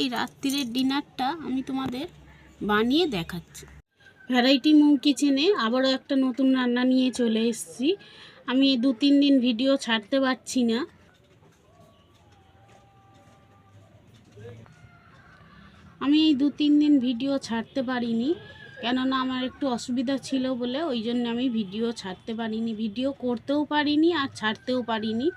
এই রাত্রিরের ডিনারটা আমি তোমাদের বানিয়ে দেখাচ্ছি। ভ্যারাইটি মৌ কিচেনে আবারও একটা নতুন রান্না নিয়ে চলে এসেছি। আমি দু তিন দিন ভিডিও ছাড়তে পারছি না। আমি এই দু তিন দিন ভিডিও ছাড়তে পারিনি, কেননা আমার একটু অসুবিধা ছিল বলে ওই জন্য আমি ভিডিও ছাড়তে পারিনি, ভিডিও করতেও পারিনি আর ছাড়তেও পারিনি।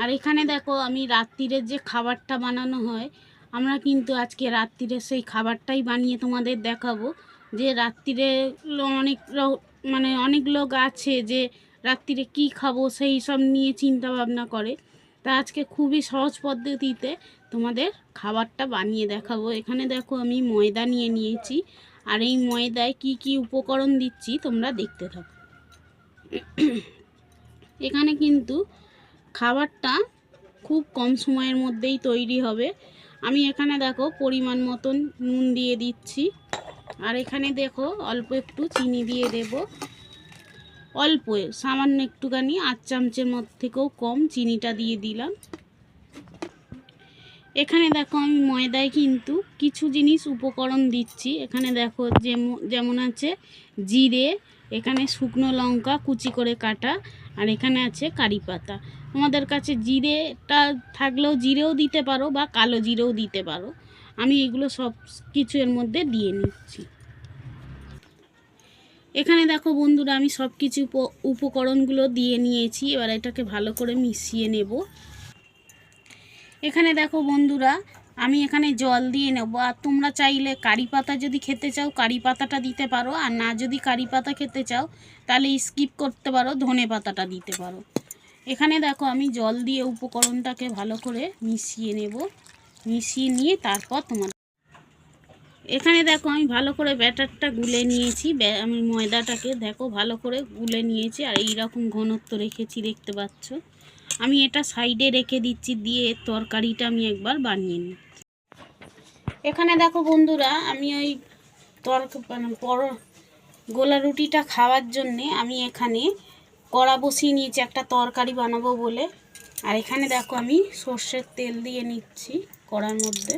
আর এখানে দেখো আমি রাত্রিরের যে খাবারটা বানানো হয় আমরা কিন্তু আজকে রাত্রিরে সেই খাবারটাই বানিয়ে তোমাদের দেখাবো। যে রাত্রিরে অনেক মানে অনেক লোক আছে যে রাত্রিরে কি খাব সেই সব নিয়ে চিন্তা ভাবনা করে। তা আজকে খুবই সহজ পদ্ধতিতে তোমাদের খাবারটা বানিয়ে দেখাবো। এখানে দেখো আমি ময়দা নিয়ে নিয়েছি। আর এই ময়দায় কি কি উপকরণ দিচ্ছি তোমরা দেখতে থাকো। এখানে কিন্তু খাবারটা খুব কম সময়ের মধ্যেই তৈরি হবে। আমি এখানে দেখো পরিমাণ মতন নুন দিয়ে দিচ্ছি। আর এখানে দেখো অল্প একটু চিনি দিয়ে দেব। অল্প, সামান্য একটুখানি আট চামচের মধ্যে থেকেও কম চিনিটা দিয়ে দিলাম। এখানে দেখো আমি ময়দায় কিন্তু কিছু জিনিস উপকরণ দিচ্ছি। এখানে দেখো যেমন যেমন আছে জিরে এখানে শুকনো লঙ্কা কুচি করে কাটা, আর এখানে আছে কারি পাতা। তোমাদের কাছে জিরেটা থাকলেও জিরেও দিতে পারো বা কালো জিরেও দিতে পারো। আমি এগুলো সব কিছু এর মধ্যে দিয়ে নিচ্ছি। এখানে দেখো বন্ধুরা, আমি সব কিছু উপকরণগুলো দিয়ে নিয়েছি। এবার এটাকে ভালো করে মিশিয়ে নেব। এখানে দেখো বন্ধুরা আমি এখানে জল দিয়ে নেব। আর তোমরা চাইলে কারি পাতা যদি খেতে চাও, কারি পাতাটা দিতে পারো। আর না যদি কারি পাতা খেতে চাও, তাহলে স্কিপ করতে পারো, ধনে পাতাটা দিতে পারো। এখানে দেখো আমি জল দিয়ে উপকরণটাকে ভালো করে মিশিয়ে নেব। মিশিয়ে নিয়ে তারপর তোমার এখানে দেখো আমি ভালো করে ব্যাটারটা গুলে নিয়েছি। আমি ময়দাটাকে দেখো ভালো করে গুলে নিয়েছি। আর এই রকম ঘনত্ব রেখেছি, দেখতে পাচ্ছ। আমি এটা সাইডে রেখে দিচ্ছি, দিয়ে তরকারিটা আমি একবার বানিয়ে নিই এখানে দেখো বন্ধুরা, আমি ওই তরক মানে পর গোলা রুটিটা খাওয়ার জন্যে আমি এখানে কড়া বসিয়ে নিয়েছি, একটা তরকারি বানাবো বলে। আর এখানে দেখো আমি সর্ষের তেল দিয়ে নিচ্ছি কড়ার মধ্যে।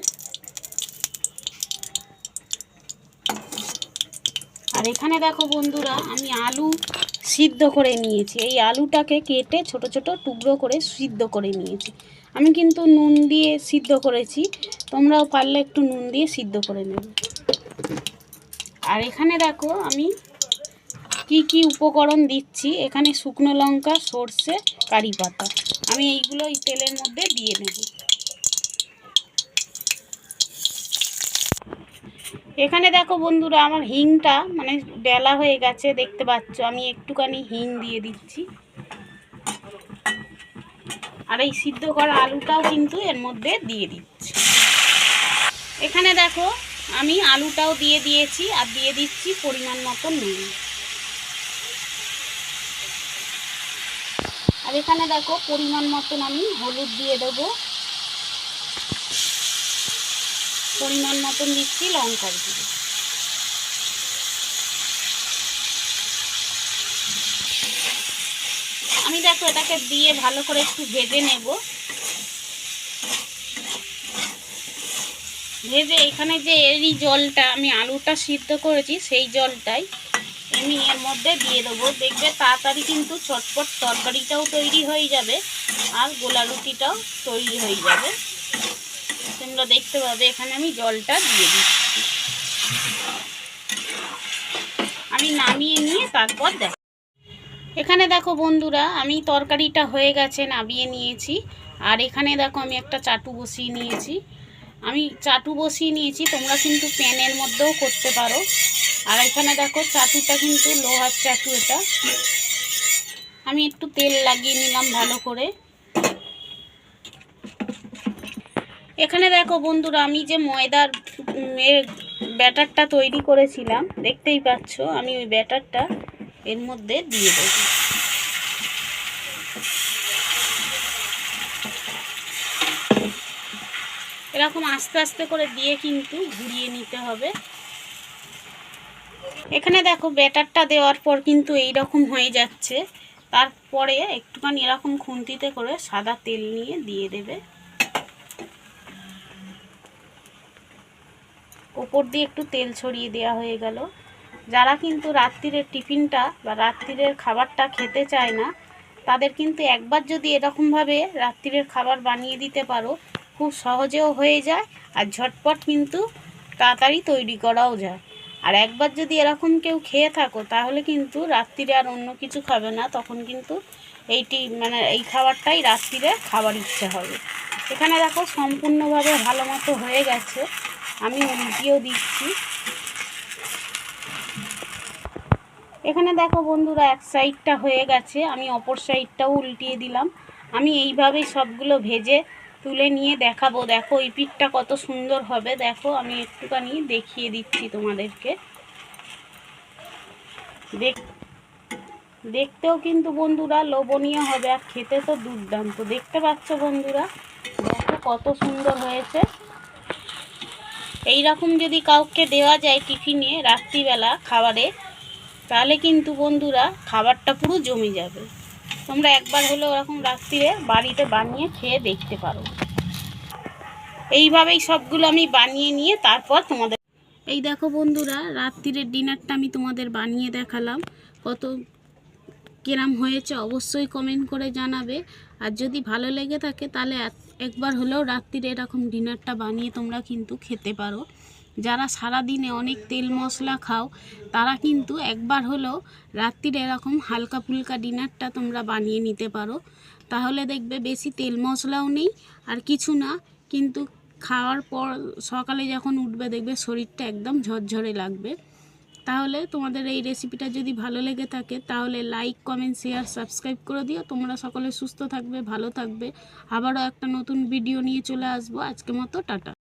আর এখানে দেখো বন্ধুরা, আমি আলু সিদ্ধ করে নিয়েছি। এই আলুটাকে কেটে ছোট ছোট টুকরো করে সিদ্ধ করে নিয়েছি। আমি কিন্তু নুন দিয়ে সিদ্ধ করেছি। তোমরাও পারলে একটু নুন দিয়ে সিদ্ধ করে নেবে। আর এখানে দেখো আমি কি কি উপকরণ দিচ্ছি। এখানে শুকনো লঙ্কা, সর্ষে, কারি পাতা। আমি এইগুলো এই তেলের মধ্যে দিয়ে নেব। এখানে দেখো বন্ধুরা আমার হিংটা মানে বেলা হয়ে গেছে, দেখতে পাচ্ছ। আমি একটুখানি হিং দিয়ে দিচ্ছি। আর এই সিদ্ধ করা আলুটাও কিন্তু এর মধ্যে দিয়ে দিচ্ছি। এখানে দেখো, আমি আলুটাও দিয়ে দিয়েছি আর দিয়ে দিচ্ছি পরিমাণ মতো নুন। আর এখানে দেখো, পরিমাণ মতন আমি হলুদ দিয়ে দেবো। পরিমাণ মতন দিচ্ছি লঙ্কার গুঁড়ো। আমি দেখো এটাকে দিয়ে ভালো করে একটু ভেজে নেব। ভেজে এখানে যে এরই জলটা, আমি আলুটা সিদ্ধ করেছি, সেই জলটাই আমি এর মধ্যে দিয়ে দেবো। দেখবে তাড়াতাড়ি কিন্তু চটপট তরকারিটাও তৈরি হয়ে যাবে আর গোলা রুটিটাও তৈরি হয়ে যাবে। তোমরা দেখতে পাবে, এখানে আমি জলটা দিয়ে দিচ্ছি। আমি নামিয়ে নিয়ে তারপর দেখ এখানে দেখো বন্ধুরা, আমি তরকারিটা হয়ে গেছে, নামিয়ে নিয়েছি। আর এখানে দেখো আমি একটা চাটু বসিয়ে নিয়েছি। আমি চাটু বসিয়ে নিয়েছি, তোমরা কিন্তু প্যানের মধ্যেও করতে পারো। আর এখানে দেখো, চাটুটা কিন্তু লোহার চাটু এটা। আমি একটু তেল লাগিয়ে নিলাম ভালো করে। এখানে দেখো বন্ধুরা, আমি যে ময়দার ব্যাটারটা তৈরি করেছিলাম, দেখতেই পাচ্ছ, আমি ওই ব্যাটারটা এর মধ্যে দিয়ে দেব। এরকম আস্তে আস্তে করে দিয়ে কিন্তু ঘুরিয়ে নিতে হবে। এখানে দেখো ব্যাটারটা দেওয়ার পর কিন্তু এই রকম হয়ে যাচ্ছে। তারপরে একটুখানি এরকম খুন্তিতে করে সাদা তেল নিয়ে দিয়ে দেবে। ওপর দিয়ে একটু তেল ছড়িয়ে দেওয়া হয়ে গেল। যারা কিন্তু রাত্রিরের টিফিনটা বা রাত্রিরের খাবারটা খেতে চায় না, তাদের কিন্তু একবার যদি এরকমভাবে রাত্রিরের খাবার বানিয়ে দিতে পারো খুব সহজেও হয়ে যায় আর ঝটপট কিন্তু তাড়াতাড়ি তৈরি করাও যায়। আর একবার যদি এরকম কেউ খেয়ে থাকো, তাহলে কিন্তু রাত্রিরে আর অন্য কিছু খাবে না, তখন কিন্তু এইটি মানে এই খাবারটাই রাত্রিরে খাবার ইচ্ছে হবে। এখানে দেখো সম্পূর্ণভাবে ভালো মতো হয়ে গেছে। আমি উল্টিয়েও দিচ্ছি। এখানে দেখো বন্ধুরা, এক সাইডটা হয়ে গেছে। আমি অপর সাইডটাও উল্টিয়ে দিলাম। আমি এইভাবেই সবগুলো ভেজে তুলে নিয়ে দেখাবো। দেখো, এই পিঠটা কত সুন্দর হবে। দেখো, আমি একটুখানি দেখিয়ে দিচ্ছি তোমাদেরকে। দেখ দেখতেও কিন্তু বন্ধুরা লোভনীয় হবে আর খেতে তো দুর্দান্ত। দেখতে পাচ্ছ বন্ধুরা? দেখো কত সুন্দর হয়েছে। এই রকম যদি কাউকে দেওয়া যায় টিফিনে রাত্রিবেলা খাবারে, তাহলে কিন্তু বন্ধুরা খাবারটা পুরো জমে যাবে। তোমরা একবার হলে ওরকম রাত্রিরে বাড়িতে বানিয়ে খেয়ে দেখতে পারো। এইভাবেই সবগুলো আমি বানিয়ে নিয়ে তারপর তোমাদের এই দেখো বন্ধুরা, রাত্রিরের ডিনারটা আমি তোমাদের বানিয়ে দেখালাম। কত কিরাম হয়েছে অবশ্যই কমেন্ট করে জানাবে। আর যদি ভালো লেগে থাকে, তাহলে একবার হলেও রাত্রিরে এরকম ডিনারটা বানিয়ে তোমরা কিন্তু খেতে পারো। যারা সারা দিনে অনেক তেল মশলা খাও, তারা কিন্তু একবার হলেও রাত্রিরে এরকম হালকা ফুলকা ডিনারটা তোমরা বানিয়ে নিতে পারো। তাহলে দেখবে বেশি তেল মশলাও নেই আর কিছু না, কিন্তু খাওয়ার পর সকালে যখন উঠবে দেখবে শরীরটা একদম ঝরঝরে লাগবে। তাহলে তোমাদের এই রেসিপিটা যদি ভালো লেগে থাকে, তাহলে লাইক, কমেন্ট, শেয়ার, সাবস্ক্রাইব করে দিও। তোমরা সকলে সুস্থ থাকবে, ভালো থাকবে। আবারও একটা নতুন ভিডিও নিয়ে চলে আসব। আজকে মতো, টাটা।